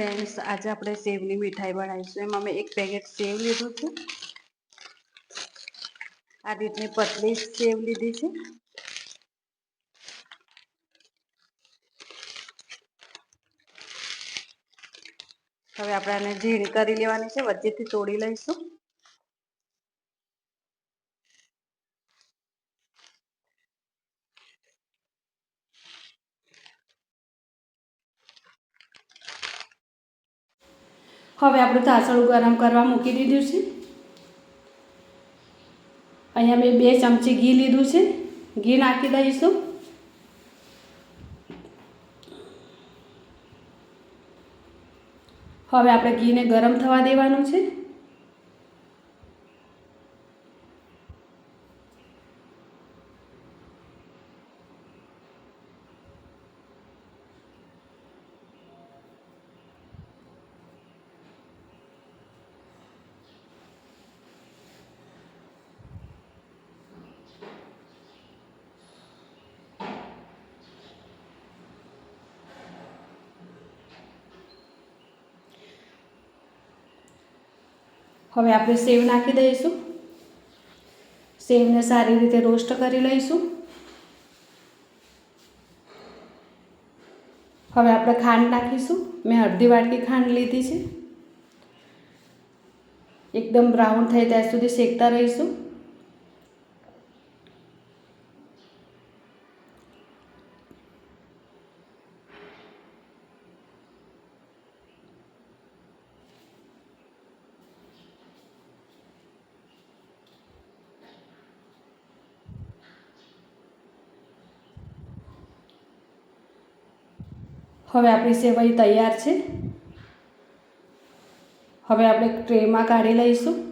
Friends, આજે આપણે સેવની મીઠાઈ બનાવીશું. એમાં મેં એક પેકેટ સેવ લીધું છે. આ રીતની પતલી સેવ લીધી છે. હવે આપણે આને ઝીણી કરી લેવાની છે. વચ્ચેથી તોડી લઈશું. હવે આપણે તાસળું ગરમ કરવા મૂકી દીધું છે. અહીંયા મેં બે ચમચી ઘી લીધું છે. ઘી નાખી દઈશું. હવે આપણે ઘીને ગરમ થવા દેવાનું છે. હવે આપણે સેવ નાખી દઈશું. સેવને સારી રીતે રોસ્ટ કરી લઈશું. હવે આપણે ખાંડ નાખીશું. મેં અડધી વાટકી ખાંડ લીધી છે. એકદમ બ્રાઉન થાય ત્યાં સુધી શેકતા રહીશું. હવે આપણી સેવાઈ તૈયાર છે. હવે આપણે ટ્રેમાં કાઢી લઈશું.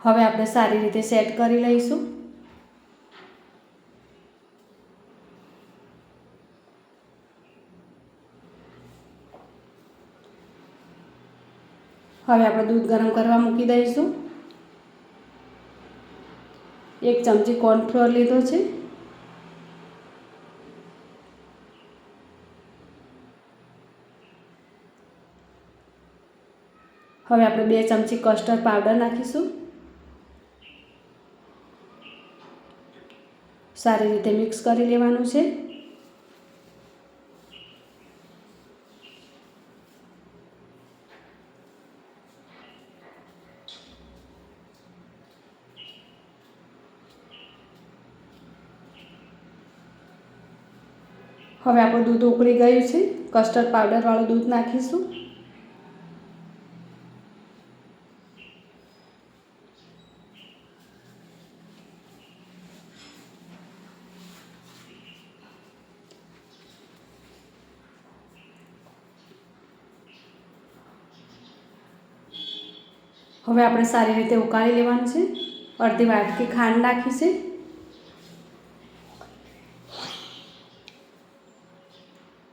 હવે આપણે સારી રીતે સેટ કરી લઈશું. હવે આપણે દૂધ ગરમ કરવા મૂકી દઈશું. એક ચમચી કોર્નફ્લોર લીધો છે. હવે આપણે બે ચમચી કસ્ટર્ડ પાવડર નાખીશું. સારી રીતે મિક્સ કરી લેવાનું છે. હવે આપણું દૂધ ઉકળી ગયું છે. કસ્ટર્ડ પાવડરવાળું દૂધ નાખીશું. હવે આપણે સારી રીતે ઉકાળી લેવાનું છે. અડધી વાટકી ખાંડ નાખી છે.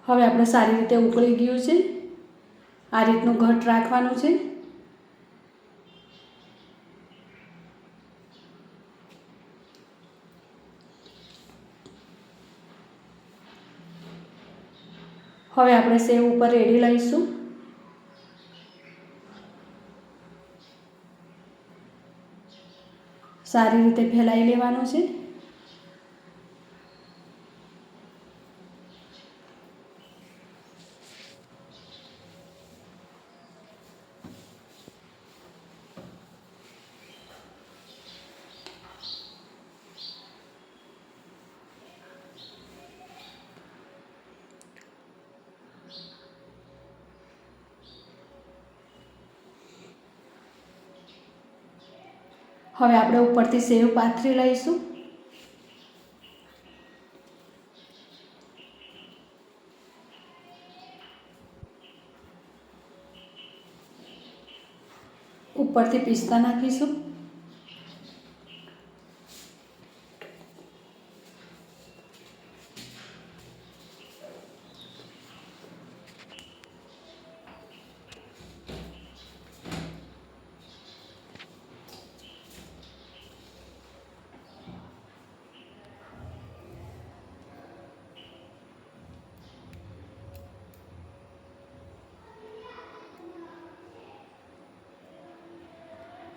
હવે આપણે સારી રીતે ઉકળી ગયું છે. આ રીતનું ઘટ રાખવાનું છે. હવે આપણે સેવ ઉપર રેડી લઈશું. સારી રીતે ફેલાઈ લેવાનું છે. હવે આપણે ઉપરથી સેવ પાથરી લઈશું. ઉપરથી પિસ્તા નાખીશું.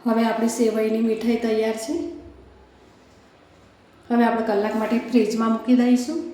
હવે આપણી સેવઈની મીઠાઈ તૈયાર છે. હવે આપણે કલાક માટે ફ્રીજમાં મૂકી દઈશું.